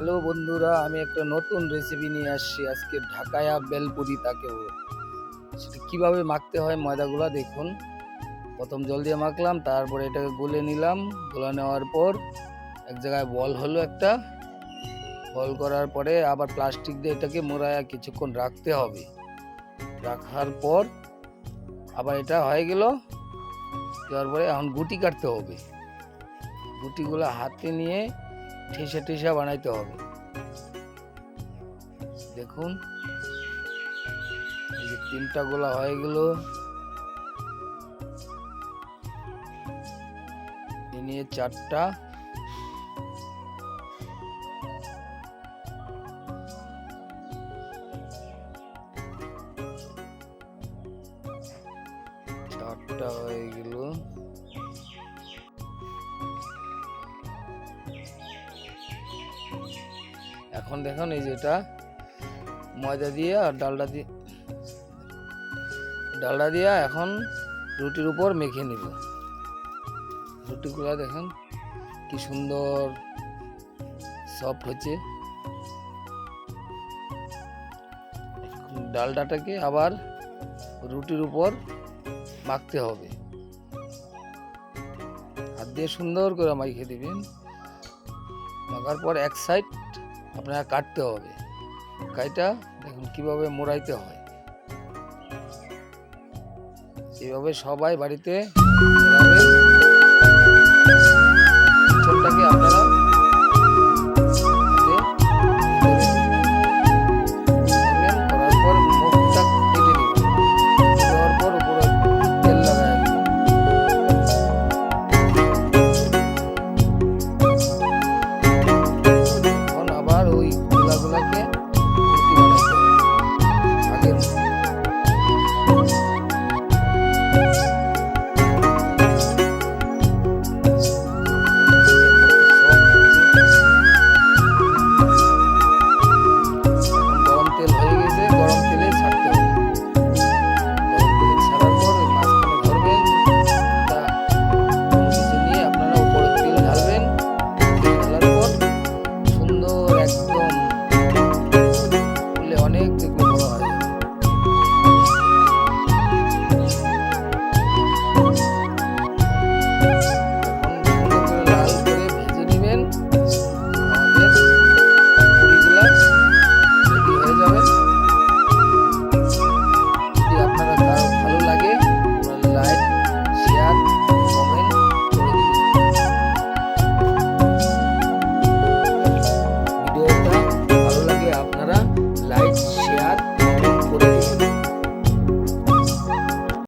Hello বন্ধুরা, আমি একটা নতুন রেসিপি নিয়ে আসছি। আজকে ঢাকায়া বেলপুরি তাকে। সেটা কীভাবে মাখতে হয় ময়দাগুলো দেখুন। প্রথম জল দিয়ে মাখলাম, তারপরে এটাকে গুলে নিলাম। গুলে নেওয়ার পর এক জায়গায় বল হলো একটা। বল করার পরে আবার প্লাস্টিক দিয়ে এটাকে মোড়ায়া কিছুক্ষণ রাখতে হবে। রাখার পর আবার এটা হয়ে গেল। দেওয়ার পরে এখন গুটি কাটতে হবে। গুটিগুলো হাতে নিয়ে ঠেসা ঠেসা বানাইতে হবে। দেখুন, এই যে তিনটা গোলা হয়ে গেল। নিয়ে চারটা। চারটা হয়ে গেল। এখন দেখুন, এই যেটা ময়দা দিয়ে আর ডালডা দিয়ে ডালডা দিয়ে এখন রুটির উপর মেখে নিব। রুটিগুলো দেখেন কি সুন্দর সফট হচ্ছে। এখন ডালডাটাকে আবার রুটির উপর মাখতে হবে। হাত দিয়ে সুন্দর করে মাখিয়ে দিবেন। মাখার পর এক সাইড আপনার কাটতে হবে। কাইটা দেখুন কীভাবে মোড়াইতে হয়। এইভাবে সবাই বাড়িতে